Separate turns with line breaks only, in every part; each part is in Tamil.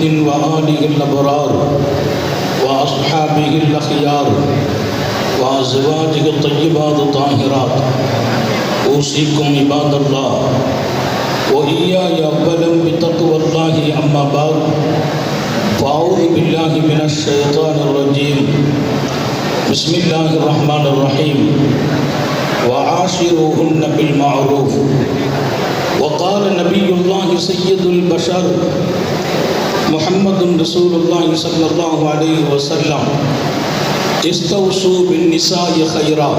محمد وآله الأبرار وأصحابه الأخيار وأزواجه الطيبات الطاهرات. أوصيكم عباد الله وإياي أولا بتقوى الله أما بعد فأعوذ بالله من الشيطان الرجيم. بسم الله الرحمن الرحيم. وعاشروهن بالمعروف. وقال نبي الله سيد البشر محمد رسول الله صلى الله عليه وسلم استوصوا بالنساء خيرا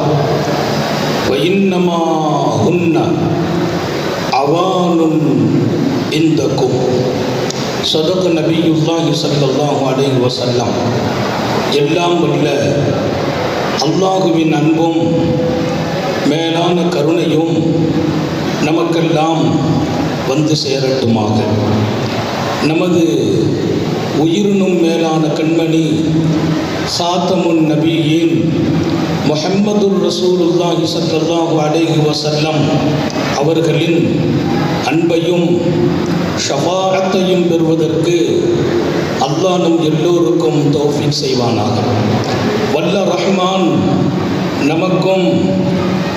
فإنما هن عوان عندكم صدق نبي الله صلى الله عليه وسلم எல்லாம் வல்ல அல்லாஹுவின் அன்பும் மேலான கருணையும் நமக்கெல்லாம் வந்து சேரட்டுமாக நமது உயிரினும் மேலான கண்மணி சாத்தமுன் நபியின் முஹம்மதுர் ரசூலுல்லாஹி சல்லாஹு அலேஹி வசல்லம் அவர்களின் அன்பையும் ஷபாரத்தையும் பெறுவதற்கு அல்லாஹ் நம் எல்லோருக்கும் தௌஃபிக் செய்வானாக. வல்ல ரஹ்மான் நமக்கும்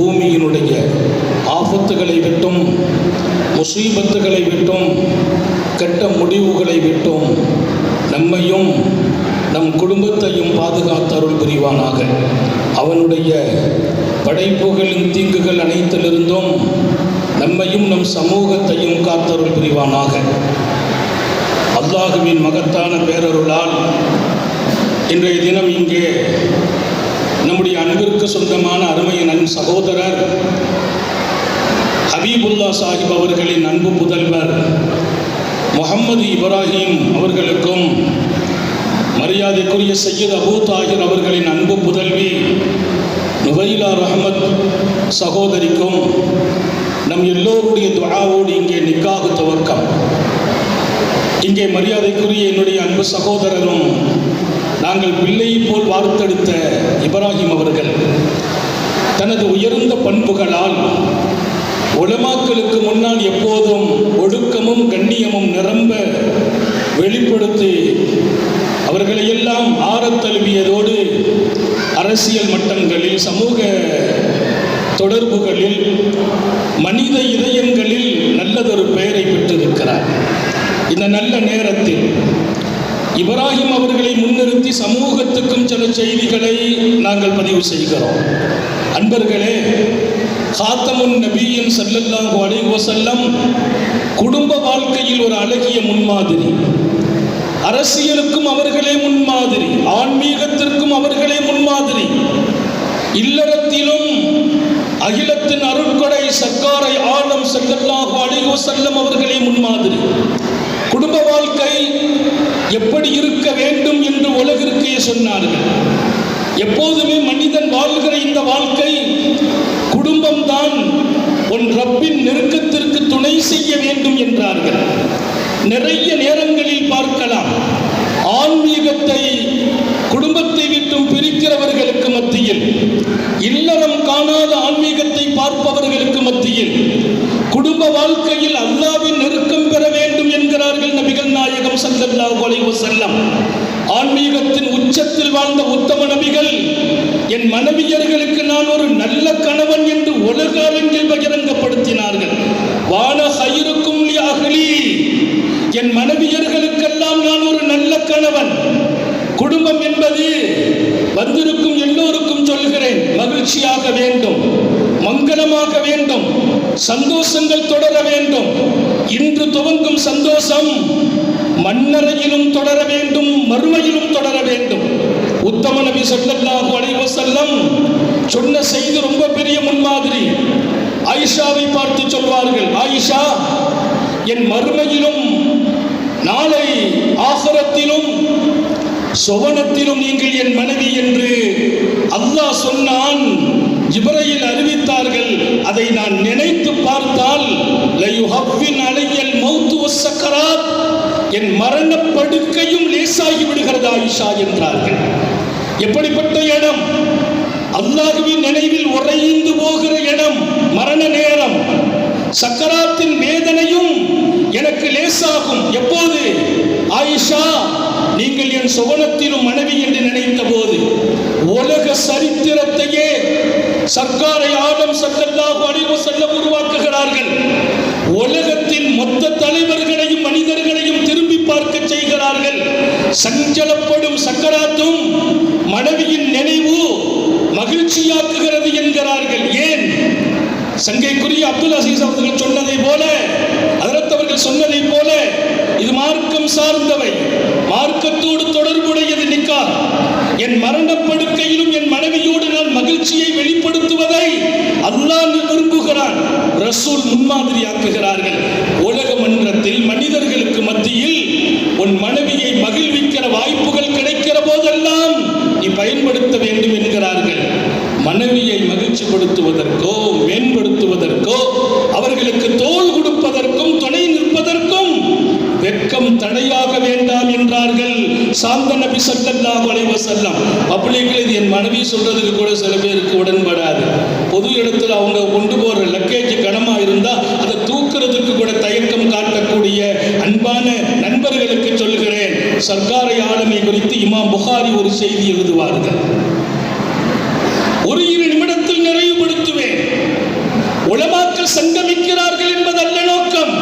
பூமியினுடைய ஆபத்துகளை விட்டும் முசீபத்துகளை விட்டும் கெட்ட முடிவுகளை விட்டும் நம்மையும் நம் குடும்பத்தையும் பாதுகாத்தருள் புரிவானாக. அவனுடைய படைப்புகளின் தீங்குகள் அனைத்திலிருந்தும் நம்மையும் நம் சமூகத்தையும் காத்தருள் புரிவானாக. அல்லாஹுவின் மகத்தான பேரருளால் இன்றைய தினம் இங்கே நம்முடைய அன்பிற்கு சொந்தமான அருமையின் நன் சகோதரர் ஹபீபுல்லா சாஹிப் அவர்களின் அன்பு புதல்வர் முகம்மது இப்ராஹிம் அவர்களுக்கும் மரியாதைக்குரிய சையத் அபூ தாகிர் அவர்களின் அன்பு புதல்வி நுவைலா ரஹமத் சகோதரிக்கும் நம் எல்லோருடைய துவாவோடு இங்கே நிக்காக துவக்கம். இங்கே மரியாதைக்குரிய என்னுடைய அன்பு சகோதரரும் நாங்கள் பிள்ளையை போல் வார்த்தெடுத்த இப்ராஹிம் அவர்கள் தனது உயர்ந்த பண்புகளால் உலமாக்களுக்கு முன்னால் எப்போதும் ஒழுக்கமும் கண்ணியமும் நிரம்ப வெளிப்படுத்தி அவர்களையெல்லாம் ஆறத்தழுவியதோடு அரசியல் மட்டங்களில் சமூக தொடர்புகளில் மனித இதயங்களில் நல்லதொரு பெயரை பெற்றிருக்கிறார். இந்த நல்ல நேரத்தில் இப்ராஹிம் அவர்களை முன்னிறுத்தி சமூகத்துக்கும் சில செய்திகளை நாங்கள் பதிவு செய்கிறோம். அன்பர்களே காத்தமுன் நபியின் செல்லல்லாங்கு அலைஹி வஸல்லம் குடும்ப வாழ்க்கையில் ஒரு அழகிய முன்மாதிரி. அரசியலுக்கும் அவர்களே முன்மாதிரி ஆன்மீகத்திற்கும் அவர்களே முன்மாதிரி. இல்லறத்திலும் அகிலத்தின் அருட்கொடை சர்க்காரை ஆழம் சல்லல்லாஹு அழைவோ செல்லம் அவர்களே முன்மாதிரி. எப்படி இருக்க வேண்டும் என்று உலகிற்கே சொன்னார்கள். எப்போதுமே மனிதன் வாழ்கிற இந்த வாழ்க்கை குடும்பம்தான். உன் ரப்பின் நெருக்கத்திற்கு துணை செய்ய வேண்டும் என்றார்கள். நிறைய நேரங்களில் பார்க்கலாம். ஆன்மீகத்தை குடும்பத்தை விட்டும் பிரிக்கிறவர்களுக்கு மத்தியில் இல்ல காணாத ஆன்மீகத்தை பார்ப்பவர்களுக்கு மத்தியில் குடும்ப வாழ்க்கையில் அல்லாவின் நெருக்கம் பெற வேண்டும் என்கிறார்கள் நபிகள் நாயகம் ஸல்லல்லாஹு ஆன்மீகத்தின் உச்சத்தில் வாழ்ந்த உத்தம நபிகள் என் மனைவியர்களுக்கு நான் ஒரு நல்ல கணவன் என்று உலக அரங்கில் பகிரங்கப்படுத்தினார்கள். வான ஹயிருக்கும் என் மனைவியர்களுக்கெல்லாம் நான் ஒரு நல்ல கணவன். குடும்பம் என்பது வந்திருக்கும் எல்லோருக்கும் சொல்கிறேன் மகிழ்ச்சியாக வேண்டும் மங்களமாக வேண்டும் சந்தோஷங்கள் தொடர வேண்டும். இன்று துவங்கும் சந்தோஷம் மண்ணறையிலும் தொடர வேண்டும் மறுமையிலும் தொடர வேண்டும். உத்தம நபி சொல்லல்லாஹு அலைஹி செல்லம் சொன்ன செய்து ரொம்ப பெரிய முன்மாதிரி. ஆயிஷாவை பார்த்து சொல்வார்கள் ஆயிஷா என் மறுமையிலும் நாளை ஆகரத்திலும் சொவனத்திலும் நீங்கள் என் மனைவி என்று அல்லாஹ் சொன்னான். இவரையில் அறிவித்தார்கள் அதை நான் நினைத்து பார்த்தால் அலையல் மௌத்து சக்கராத் என் மரண படுக்கையும் லேசாகி விடுகிறது ஆயிஷா என்றார்கள். எப்படிப்பட்ட இடம்? அல்லாஹுவின் நினைவில் உறைந்து போகிற இடம் மரண நேரம். சக்கராத்தின் வேதனையும் எனக்கு லேசாகும். எப்போது? ஆயிஷா நீங்கள் என் சுவனத்திலும் மனைவி என்று நினைத்த போது உலக சரித்திரத்தையே சர்க்காரை ஆடம் சல்லல்லாஹு அலைஹி வஸல்லம் உருவாக்குகிறார்கள் உலகத்தின் மொத்த தலைவர்களையும் மனிதர்களையும் திரும்பி பார்க்க செய்கிறார்கள் சஞ்சலப்படும் சக்கராத்தும் மனைவியின் நினைவு மகிழ்ச்சியாக்குகிறது என்கிறார்கள். ஏன்? சங்கைக்குரிய அப்துல் அசீஸ் அவர்கள் சொன்னதை போல அதரத்தவர்கள் சொன்னதை போல இது மார்க்கம் சார்ந்தவை. மார்க்கத்தோடு தொடர்புடையது நிக்கா என் மரணப்படுக்கையிலும் என் மனைவியோடு நான் மகிழ்ச்சியை வெளிப்படுத்துவதை அல்லாஹ் விரும்புகிறான். ரசூல் முன்மாதிரியாக்குகிறார்கள் மன்றத்தில் மனிதர்களுக்கு மத்தியில் உன் மனைவியை மகிழ்விக்கிற வாய்ப்புகள் கிடைக்கிற போதெல்லாம் நீ பயன்படுத்த வேண்டும் என்கிறார்கள் மனைவியை மகிழ்ச்சிப்படுத்துவதற்கோ மேம்படுத்துவதற்கோ அவர்களுக்கு தோல் கொடுப்பதற்கும் துணை நிற்பதற்கும் வெட்கம் தடையாக வேண்டாம் என்றார்கள் சாந்த நபி ஸல்லல்லாஹு அலைஹி வஸல்லம். பப்ளிக்ல இது என் மனைவி சொல்றதுக்கு கூட சில பேருக்கு உடன்படாது. பொது இடத்துல அவங்க கொண்டு போற லக்கேஜ் கனமா இருந்தா அதை தூக்குறதுக்கு கூட தயக்கம் காட்டக்கூடிய அன்பான நண்பர்களுக்கு சொல்கிறேன் சர்க்காரை ஆளுமை குறித்து இமாம் புகாரி ஒரு செய்தி எழுதுவார்கள் ஒரு இரு நிமிடத்தில் நிறைவுபடுத்துவேன் உலமாக்கள் சங்கமிக்கிறார்கள் என்பதல்ல நோக்கம்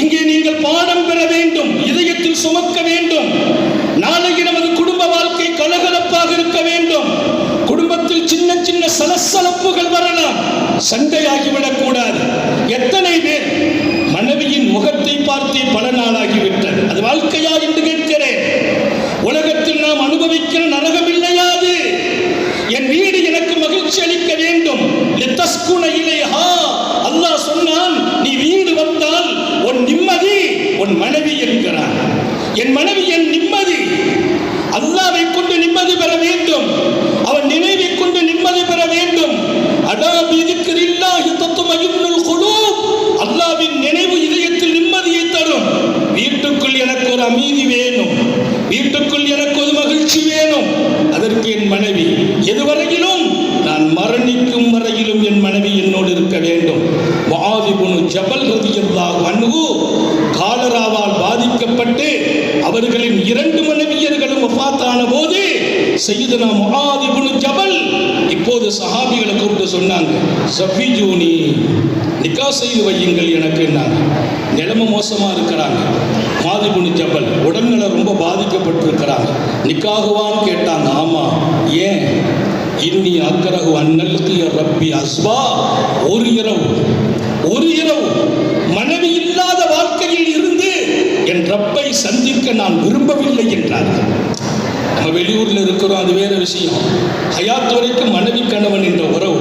இங்கே நீங்கள் பாடம் பெற வேண்டும் இதயத்தில் சுமக்க வேண்டும் நாளைக்கு நமது குடும்ப வாழ்க்கை கலகலப்பாக இருக்க வேண்டும் குடும்பத்தில் சின்ன சின்ன சலசலப்புகள் வரலாம். சண்டையாகிவிடக் கூடாது எத்தனை பேர் மனைவியின் முகத்தை பார்த்து பல நாளாகிவிட்டது அது வாழ்க்கையா என்று கேட்கிறேன் உலகத்தில் நாம் அனுபவிக்கிற நரகம் இல்லையா அது என் வீடு எனக்கு மகிழ்ச்சி அளிக்க வேண்டும் லித்தஸ்குன இலைஹா அல்லாஹ் சொன்னான் நீ வீடு வந்தால் உன் நிம்மதி உன் மனைவி என்கிறான் என் மனைவி என் நிம்மதி அல்லாவை கொண்டு நிம்மதி பெற வேண்டும் அவன் நினைவை கொண்டு நிம்மதி பெற வேண்டும் அடா பிதிக்கிறில்லாஹி தத்துமயுன்னுல் குலூப் அல்லாவின் நினைவு இதயத்தில் நிம்மதியை தரும் வீட்டுக்குள் எனக்கு ஒரு அமைதி வேணும் வீட்டுக்குள் எனக்கு ஒரு மகிழ்ச்சி வேணும் அதற்கு என் மனைவி எதுவரையிலும் நான் மரணிக்கும் வரையிலும் என் மனைவி என்னோடு இருக்க வேண்டும் முஆதிபுனு ஜபல் ரதியல்லாஹு அன்ஹு காலராவால் பாதிக்கப்பட்டு அவர்களின் இரண்டு மனைவியர்களும் வஃபாத்தான போது சையதுனா முஆதிபுனு ஜபல். இப்போது சஹாபிகளை கூப்பிட்டு சொன்னாங்க சஃபிஜூனி நிக்கா செய்து வையுங்கள் எனக்கு நிலைமை மோசமா இருக்கிறாங்க. மாதிபுனி ஜபல் உடல்நிலை ரொம்ப பாதிக்கப்பட்டிருக்கிறாங்க. நிக்காகுவான்னு கேட்டாங்க ஆமா ஏன்? இன்னி அக்கரகு அன்னலுக்கு ரப்பி அஸ்வா ஒரு இரவு ஒரு இரவு மனைவி இல்லாத வாழ்க்கையில் இருந்து என் ரப்பை சந்திக்க நான் விரும்பவில்லை என்றார்கள். நம்ம வெளியூரில் இருக்கிறோம் அது வேற விஷயம். ஹயாத் வரைக்கும் மனைவி கணவன் என்ற உறவு.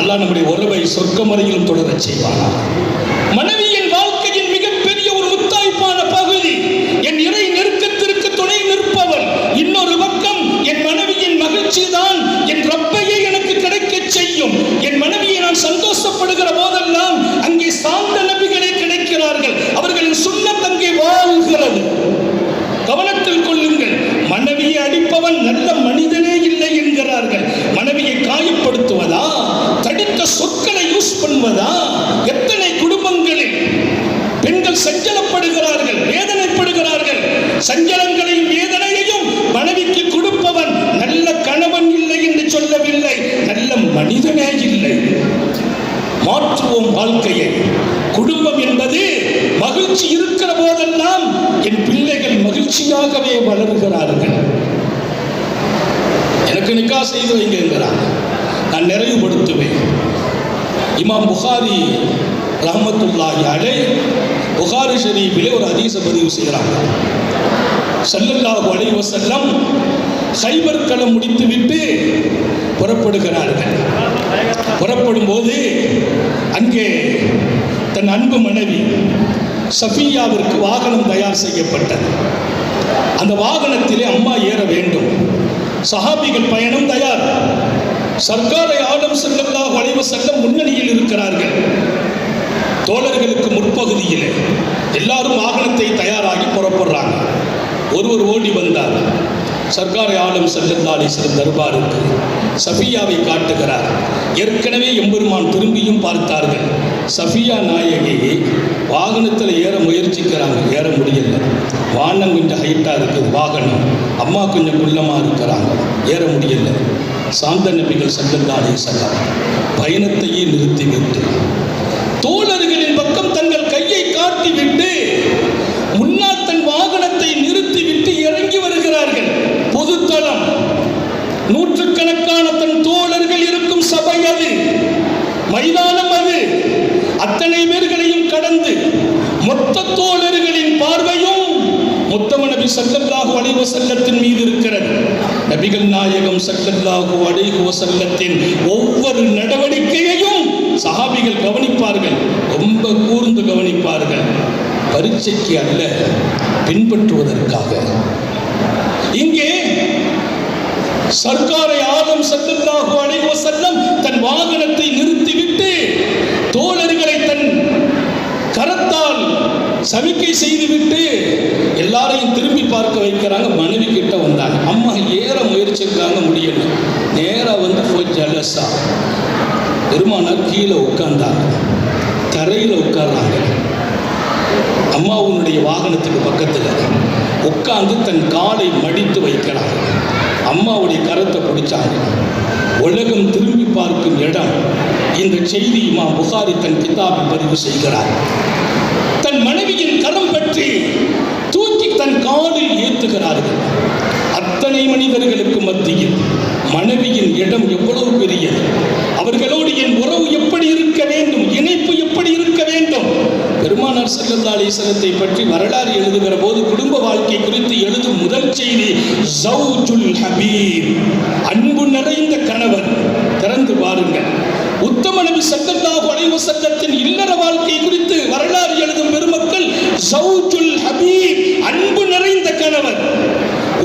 அல்லாஹ் நம்முடைய உறவை சொர்க்க முறையிலும் தொடரச் செய்வானா மனைவி என் வாழ்க்கையின் மிகப்பெரிய ஒரு முத்தாய்ப்பான பகுதி என் இறை நெருக்கத்திற்கு துணை நிற்பவள் இன்னொரு பக்கம் என் மனைவியின் மகிழ்ச்சி தான் என் ரப்பையே எனக்கு கிடைக்கச் செய்யும் என் மனைவியை நான் சந்தோஷப்படுகிற போதெல்லாம் அங்கே சாந்த நபிகளே கிடைக்கிறார்கள் அவர்களின் சுண்ணத் அங்கே வாழ்கிறது கவனத்தில் கொள்ளுங்கள் மனைவியை அடிப்பவன் நல்ல மனிதனே செய்கிறார்கள். மனைவியை காயப்படுத்துவதா? தடுத்த சொற்களை யூஸ் பண்ணுவதா? எத்தனை குடும்பங்களில் பெண்கள் சஞ்சலப்படுகிறார்கள் வேதனைப்படுகிறார்கள். சஞ்சலங்களையும் வேதனையையும் மனைவிக்கு கொடுப்பவன் நல்ல கணவன் இல்லை என்று சொல்லவில்லை நல்ல மனிதனே இல்லை. மாற்றுவோம் வாழ்க்கையை. குடும்பம் என்பது மகிழ்ச்சி இருக்கிற போதெல்லாம் என் பிள்ளைகள் மகிழ்ச்சியாகவே வளர்கிறார்கள். எனக்கு நிக்கா செய்து வைங்க என்கிறார் நான் நிறைவுபடுத்துவேன். இமாம் புகாரி ரஹமத்துல்லாஹி அலை புகாரி ஷரீஃபிலே ஒரு அதிக பதிவு செய்கிறாங்க. ஸல்லல்லாஹு அலைஹி வஸல்லம் சைபர் களம் முடித்துவிட்டு புறப்படுகிறார்கள். புறப்படும் போது அங்கே தன் அன்பு மனைவி சஃபியாவிற்கு வாகனம் தயார் செய்யப்பட்டது. அந்த வாகனத்திலே அம்மா ஏற வேண்டும். சஹாபிகள் பயணம் தயார். சர்க்காரை ஆடம் செல்லல்லாஹு வளைவு செல்ல முன்னணியில் இருக்கிறார்கள். தோழர்களுக்கு முற்பகுதியில் எல்லாரும் வாகனத்தை தயாராகி புறப்படுறாங்க. ஒருவர் ஓடி வந்தார். சர்க்காரை ஆளும் செல்லல்லாலீஸ்வரர் தர்பாருக்கு சஃபியாவை காட்டுகிறார். ஏற்கனவே எம்பெருமான் திரும்பியும் பார்த்தார்கள். சஃபியா நாயகியை வாகனத்தில் ஏற முயற்சிக்கிறாங்க. ஏற முடியல. வானம் கொஞ்சம் ஹைட்டாக இருக்குது வாகனம். அம்மா கொஞ்சம் குள்ளமாக இருக்கிறாங்க. ஏற முடியல. சாந்த நபிகள் சல்லல்லாலே செல்லாம் பயணத்தையே நிறுத்திவிட்டு தோழர்களின் பக்கம் தங்கள் கையை காட்டிவிட்டு முன்னால் தன் வாகனத்தை நிறுத்திவிட்டு இறங்கி வருகிறார்கள் பொதுத்தளம் நூற்றுக்கணக்கான தன் தோழர்கள் இருக்கும் சபை அது மைதானம் அது அத்தனை பேர்களையும் கடந்து மொத்த தோழர்களின் பார்வையும் முத்தம நபி சல்லல்லாஹு அலைஹி வஸல்லத்தின் மீது இருக்கிறது. நபிகள் நாயகம் சல்லல்லாஹு அலைஹி வஸல்லத்தின் ஒவ்வொரு நடவடிக்கையையும் சஹாபிகள் கவனிப்பார்கள். ரொம்ப கூர்ந்து கவனிப்பார்கள். பரீட்சைக்கு அல்ல பின்பற்றுவதற்காக. இங்கே சர்க்காரை ஆதம் சல்லல்லாஹு அலைஹி வஸல்லம் தன் வாகனத்தை நிறுத்திவிட்டு தோழர்களை தன் கரத்தால் சமிக்கை செய்துவிட்டு எல்லாரையும் திரும்பி பார்க்க வைக்கிறாங்க மனைவி கிட்ட வந்தாங்க. அம்மா ஏற முயற்சிக்கிறாங்க முடியல. நேராக வந்து போய் ஜலசா. பெருமானார் கீழே உட்கார்ந்தாங்க. தரையில் உட்கார்றாங்க. அம்மாவுடைய வாகனத்துக்கு பக்கத்தில் உட்கார்ந்து தன் காலை மடித்து வைக்கிறாங்க. அம்மாவுடைய கரத்தை பிடிச்சாங்க. உலகம் திரும்பி பார்க்கும் இடம். இந்த செய்தி இமாம் புகாரி தன் கிதாபில் பதிவு செய்கிறார் தன் மனைவியின் கரம் பற்றி தூக்கி தன் காலில் ஏற்றுகிறார்கள். அத்தனை மனிதர்களுக்கு மத்தியில் மனைவியின் இடம் எவ்வளவு பெரியது? அவர்களோடு என் உறவு எப்படி இருக்க வேண்டும்? இணைப்பு எப்படி இருக்க வேண்டும்? பெருமானார் ஸல்லல்லாஹு அலைஹி பற்றி வரலாறு எழுதுகிற போது குடும்ப வாழ்க்கை குறித்து எழுதும் முதல் செய்தி ஜௌஜுல் ஹபீப் அன்பு நிறைந்த கணவர் திறந்து பாருங்கள். உத்தம நபி ஸல்லல்லாஹு அலைஹி வஸல்லத்தின் இல்லற வாழ்க்கை குறித்து வரலாறு எழுதும் பெருமக்கள் ஜௌஜுல் நிறைந்த கணவர்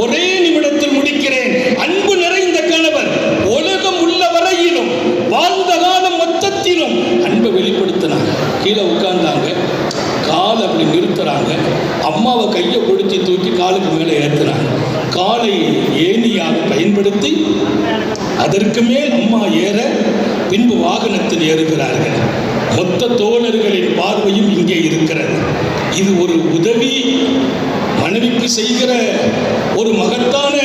ஒரே நிமிடத்தில் முடிக்கிறேன் அன்பு நிறைந்த கணவர் உலகம் உள்ள வரையிலும் வாழ்ந்த காலம் மொத்தத்திலும் அன்பை வெளிப்படுத்தினாங்க கீழே உட்கார்ந்தாங்க கால் அப்படி நிறுத்துறாங்க அம்மாவை கையை பிடிச்சி தூக்கி காலுக்கு மேலே ஏற்றுறாங்க காலை ஏணியாக பயன்படுத்தி அதற்கு மேல் அம்மா ஏற பின்பு வாகனத்தில் ஏறுகிறார்கள் மொத்த தோழர்களின் பார்வையும் இங்கே இருக்கிறது இது ஒரு உதவி மனைவிக்கு செய்கிற ஒரு மகத்தான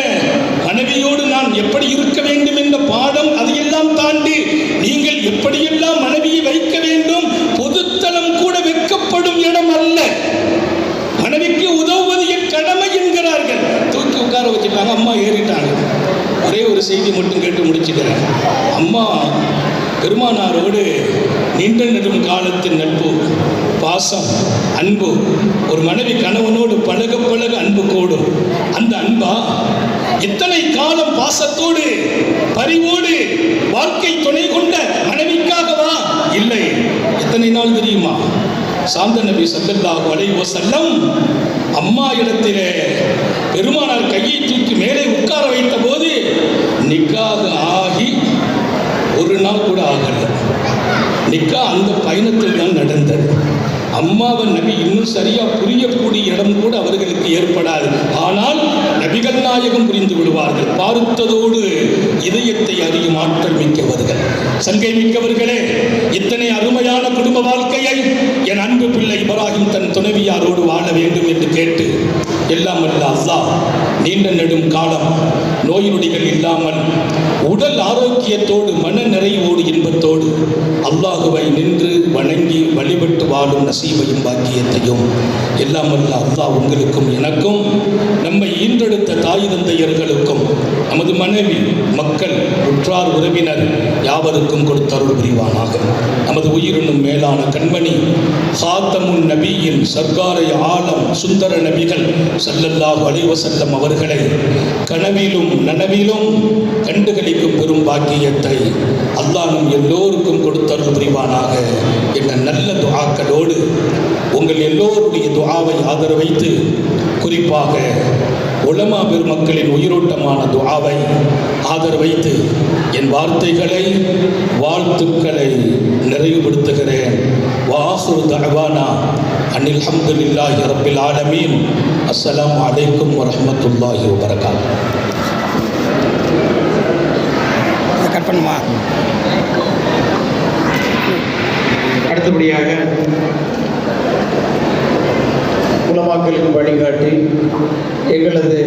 மனைவியோடு நான் எப்படி இருக்க வேண்டும் என்ற பாடம் அதையெல்லாம் தாண்டி நீங்கள் எப்படியெல்லாம் மனைவியை வைக்க வேண்டும். பொதுத்தலம் கூட வெட்கப்படும் இடம் அல்ல. மனைவிக்கு உதவுவது என் கடமை என்கிறார்கள். தூக்கி உட்கார வச்சுட்டாங்க. அம்மா ஏறிட்டாங்க. ஒரே ஒரு செய்தி மட்டும் கேட்டு முடிச்சுக்கிறேன். அம்மா பெருமானாரோடு நீண்ட நெடும் காலத்தின் நட்பு பாசம் அன்பு ஒரு மனைவி கணவனோடு பழக பழக அன்பு கூடும். அந்த அன்பா எத்தனை காலம் பாசத்தோடு பரிவோடு வாழ்க்கை துணை கொண்டு எத்தனை நாள் தெரியுமா? சாந்த நபி சல்லல்லாஹு அலைஹி வஸல்லம் அம்மா இடத்திலே பெருமானார் கையை தூக்கி மேலே உட்கார வைத்த போது நிக்காக ஆகி ஒரு நாள் கூட ஆகல. நிக்கா அந்த பயணத்தில் தான் நடந்தது. அம்மாவை நபி இன்னும் சரியா புரியக்கூடிய இடம் கூட அவர்களுக்கு ஏற்படாது. ஆனால் நபிகள் நாயகம் புரிந்து விடுவார்கள் பார்த்ததோடு இதயத்தை அறியும் ஆற்றல் மிக்கவர்கள். சங்கை மிக்கவர்களே இத்தனை அருமையான குடும்ப வாழ்க்கையை என் அன்பு பிள்ளை இப்ராஹிம் தன் துணைவியாரோடு வாழ வேண்டும் என்று கேட்டு எல்லாம் அல்ல அல்லா நீண்ட நெடும் காலம் நோய் நொடிகள் இல்லாமல் உடல் ஆரோக்கியத்தோடு மன நிறைவோடு இன்பத்தோடு அல்லாஹுவை நின்று வணங்கி வழிபட்டு வாழும் நசீவையும் பாக்கியத்தையும் எல்லாம் அல்ல அல்லா உங்களுக்கும் எனக்கும் நம்மை ஈன்றெடுத்த தாய் தந்தையர்களுக்கும் நமது மனைவி மக்கள் உற்றார் உறவினர் யாவருக்கும் கொடுத்தருள் புரிவானாக. நமது உயிரினும் மேலான கண்மணி ஹாத்தமுன் நபியின் சர்க்காரை ஆலம் சுந்தர நபிகள் ஸல்லல்லாஹு அலைஹி அவர்களை கனவிலும் நனவிலும் கண்டுகளிக்கும் பெரும் பாக்கியத்தை அல்லாஹும் எல்லோருக்கும் கொடுத்தருள் புரிவானாக என்ற நல்ல துவாக்களோடு உங்கள் எல்லோருடைய துவாவை ஆதரவைத்து குறிப்பாக உலமா பெருமக்களின் உயிரோட்டமான துவாவை ஆதர் வைத்து என் வார்த்தைகளை வாழ்த்துக்களை நிறைவுபடுத்துகிறேன். வாசு தகவானா அனில் அஹமதுல்லாஹி ரபில் ஆலமீன். அஸ்லாம் அலைக்கும் வரமத்துல்லாஹி வபரகாத். கட் பண்ணுமா? அடுத்தபடியாக உலமாக்களின் வழிகாட்டி Es verdad.